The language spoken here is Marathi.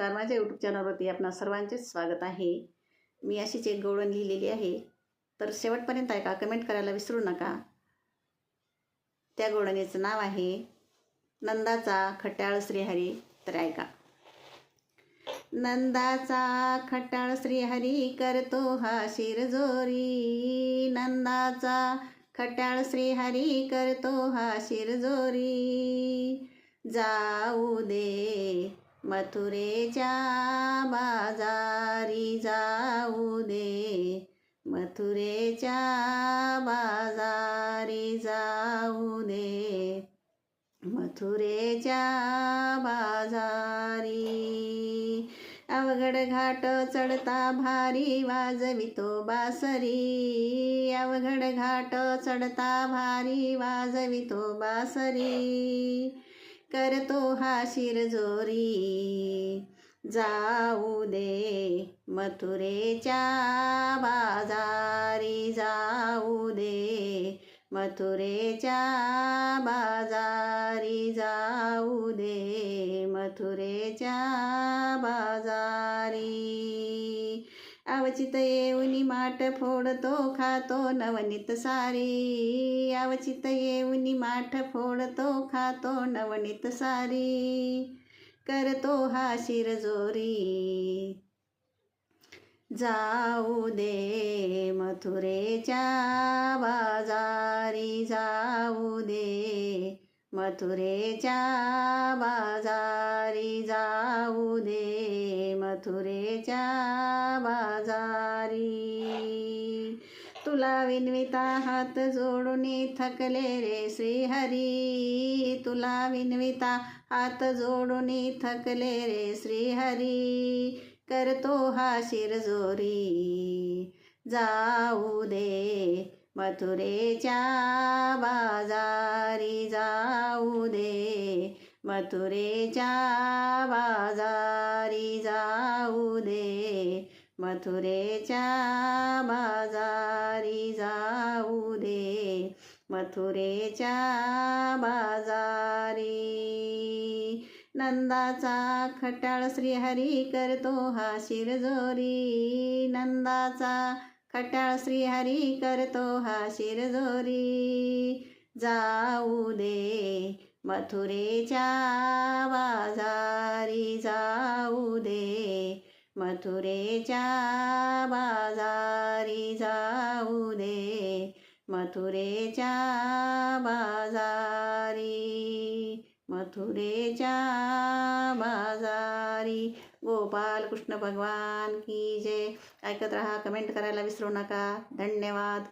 नमस्कार. माझ्या यूट्यूब चॅनलवरती आपणा सर्वांचे स्वागत आहे. मी अशीच एक गवळण लिहिलेली आहे. तर शेवटपर्यंत ऐका कमेंट करायला विसरू नका. त्या गवळणीचं नाव आहे नंदाचा खट्याळ श्रीहरी. तर ऐका. नंदाचा खट्याळ श्रीहरी करतो हा शिरजोरी. नंदाचा खट्याळ श्रीहरी करतो हा शिरजोरी. जाऊ दे. मथुरेच्या बाजारी जाऊ दे. मथुरेच्या बाजारी जाऊ दे. मथुरेच्या बाजारी. अवघड घाट चढता भारी वाजवितो बासरी. अवघड घाट चढता भारी वाजवितो बासरी. करतो हा शिरजोरी. जाऊ दे मथुरेच्या बाजारी जाऊ दे मथुरेच्या बाजारी जाऊ दे मथुरेच्या बाजारी. अवचित येऊनी माठ फोडतो खातो नवनीत सारी. अवचित येऊनी माठ फोडतो खातो नवनीत सारी. करतो हा शिरजोरी जाऊ दे मथुरेच्या बाजारी जाऊ दे मथुरेच्या बाजारी जाऊ दे मथुरेच्या बाजारी. तुला विनविता हात जोडून थकले रे श्रीहरी. तुला विनविता हात जोडून थकले रे श्रीहरी. करतो हा शिरजोरी. जाऊ दे मथुरेच्या बाजारी जाऊ दे. मथुरेच्या बाजारी जाऊ दे. मथुरेच्या बाजारी जाऊ दे. मथुरेच्या बाजारी. नंदाचा खटाळ श्रीहरी करतो हा शिरजोरी. नंदाचा खटाळ श्रीहरी करतो हा शिरजोरी. जाऊ दे मथुरेच्या बाजारी जाऊ दे मथुरेच्या बाजारी जाऊ दे मथुरेच्या बाजारी मथुरेच्या बाजारी. गोपाल कृष्ण भगवान की जय. ऐकत रहा कमेंट करायला विसरू नका. धन्यवाद.